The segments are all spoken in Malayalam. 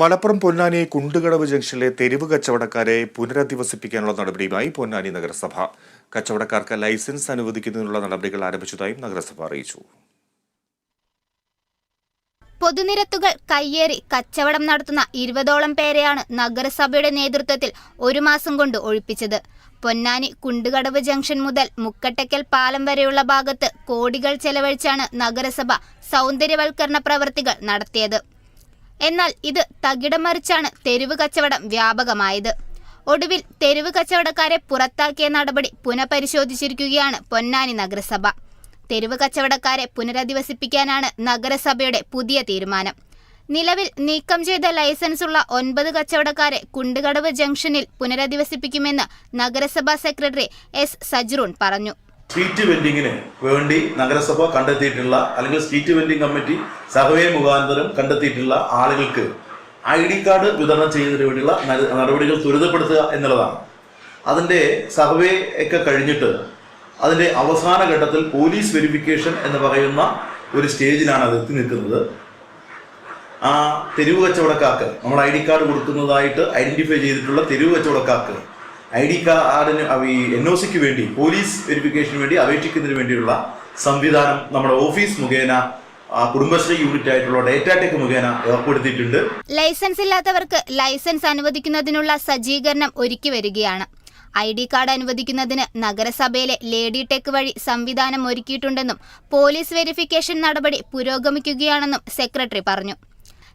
മലപ്പുറം പൊന്നാനി കുണ്ടുകടവ് ജംഗ്ഷനിലെ തെരുവ് കച്ചവടക്കാരെ പുനരധിവസിപ്പിക്കാനുള്ള നടപടിയുമായി പൊന്നാനി നഗരസഭ. കച്ചവടക്കാർക്ക് ലൈസൻസ് അനുവദിക്കുന്നതിനുള്ള നടപടികൾ ആരംഭിച്ചതായും നഗരസഭ അറിയിച്ചു. പൊതുനിരത്തുകൾ കയ്യേറി കച്ചവടം നടത്തുന്ന ഇരുപതോളം പേരെയാണ് നഗരസഭയുടെ നേതൃത്വത്തിൽ ഒരു മാസം കൊണ്ട് ഒഴിപ്പിച്ചത്. പൊന്നാനി കുണ്ടുകടവ് ജംഗ്ഷൻ മുതൽ മുക്കട്ടയ്ക്കൽ പാലം വരെയുള്ള ഭാഗത്ത് കോടികൾ ചെലവഴിച്ചാണ് നഗരസഭ സൗന്ദര്യവൽക്കരണ പ്രവൃത്തികൾ നടത്തിയത്. എന്നാൽ ഇത് തകിടം മറിച്ചാണ് തെരുവ് കച്ചവടം വ്യാപകമായത്. ഒടുവിൽ തെരുവ് കച്ചവടക്കാരെ പുറത്താക്കിയ നടപടി പുനഃപരിശോധിച്ചിരിക്കുകയാണ് പൊന്നാനി നഗരസഭ. തെരുവ് കച്ചവടക്കാരെ പുനരധിവസിപ്പിക്കാനാണ് നഗരസഭയുടെ പുതിയ തീരുമാനം. നിലവിൽ നീക്കം ചെയ്ത ലൈസൻസുള്ള ഒൻപത് കച്ചവടക്കാരെ കുണ്ടുകടവ് ജംഗ്ഷനിൽ പുനരധിവസിപ്പിക്കുമെന്ന് നഗരസഭാ സെക്രട്ടറി എസ് സജ്റൂൺ പറഞ്ഞു. സ്ട്രീറ്റ് വെൻഡിങ്ങിന് വേണ്ടി നഗരസഭ കണ്ടെത്തിയിട്ടുള്ള അല്ലെങ്കിൽ സ്ട്രീറ്റ് വെൻഡിങ് കമ്മിറ്റി സർവേ മുഖാന്തരം കണ്ടെത്തിയിട്ടുള്ള ആളുകൾക്ക് ഐ ഡി കാർഡ് വിതരണം ചെയ്യുന്നതിന് വേണ്ടിയുള്ള നടപടികൾ ത്വരിതപ്പെടുത്തുക എന്നുള്ളതാണ്. അതിന്റെ സർവേ ഒക്കെ കഴിഞ്ഞിട്ട് അതിന്റെ അവസാന ഘട്ടത്തിൽ പോലീസ് വെരിഫിക്കേഷൻ എന്ന് പറയുന്ന ഒരു സ്റ്റേജിലാണ് അത് എത്തി നിൽക്കുന്നത്. ആ തെരുവ് കച്ചവടക്കാർക്ക് നമ്മൾ ഐ ഡി കാർഡ് കൊടുക്കുന്നതായിട്ട് ഐഡന്റിഫൈ ചെയ്തിട്ടുള്ള തെരുവ് കച്ചവടക്കാർക്ക് ഐ ഡി കാർഡിന് ഈ എൻ ഒ സിക്ക് വേണ്ടി പോലീസ് വെരിഫിക്കേഷന് വേണ്ടി അപേക്ഷിക്കുന്നതിന് വേണ്ടിയുള്ള സംവിധാനം നമ്മുടെ ഓഫീസ് മുഖേന കുടുംബശ്രീ യൂണിറ്റ് ആയിട്ടുള്ള ഡേറ്റാടെക് മുഖേന ഏർപ്പെടുത്തിയിട്ടുണ്ട്. ലൈസൻസ് ഇല്ലാത്തവർക്ക് ലൈസൻസ് അനുവദിക്കുന്നതിനുള്ള സജ്ജീകരണം ഒരുക്കി വരികയാണ്. ഐ ഡി കാർഡ് അനുവദിക്കുന്നതിന് നഗരസഭയിലെ ലേഡി ടെക് വഴി സംവിധാനം ഒരുക്കിയിട്ടുണ്ടെന്നും പോലീസ് വെരിഫിക്കേഷൻ നടപടി പുരോഗമിക്കുകയാണെന്നും സെക്രട്ടറി പറഞ്ഞു.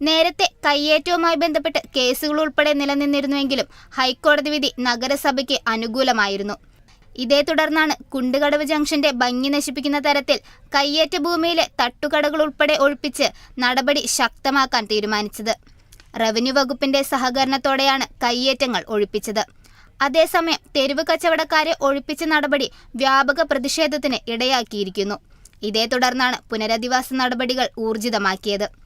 നേരത്തെ കയ്യേറ്റവുമായി ബന്ധപ്പെട്ട് കേസുകൾ ഉൾപ്പെടെ നിലനിന്നിരുന്നുവെങ്കിലും ഹൈക്കോടതി വിധി നഗരസഭയ്ക്ക് അനുകൂലമായിരുന്നു. ഇതേ തുടർന്നാണ് കുണ്ടുകടവ് ജംഗ്ഷന്റെ ഭംഗി നശിപ്പിക്കുന്ന തരത്തിൽ കയ്യേറ്റ ഭൂമിയിലെ തട്ടുകടകൾ ഉൾപ്പെടെ ഒഴിപ്പിച്ച് നടപടി ശക്തമാക്കാൻ തീരുമാനിച്ചത്. റവന്യൂ വകുപ്പിന്റെ സഹകരണത്തോടെയാണ് കയ്യേറ്റങ്ങൾ ഒഴിപ്പിച്ചത്. അതേസമയം തെരുവ് കച്ചവടക്കാരെ ഒഴിപ്പിച്ച നടപടി വ്യാപക പ്രതിഷേധത്തിന് ഇടയാക്കിയിരിക്കുന്നു. ഇതേ തുടർന്നാണ് പുനരധിവാസ നടപടികൾ ഊർജിതമാക്കിയത്.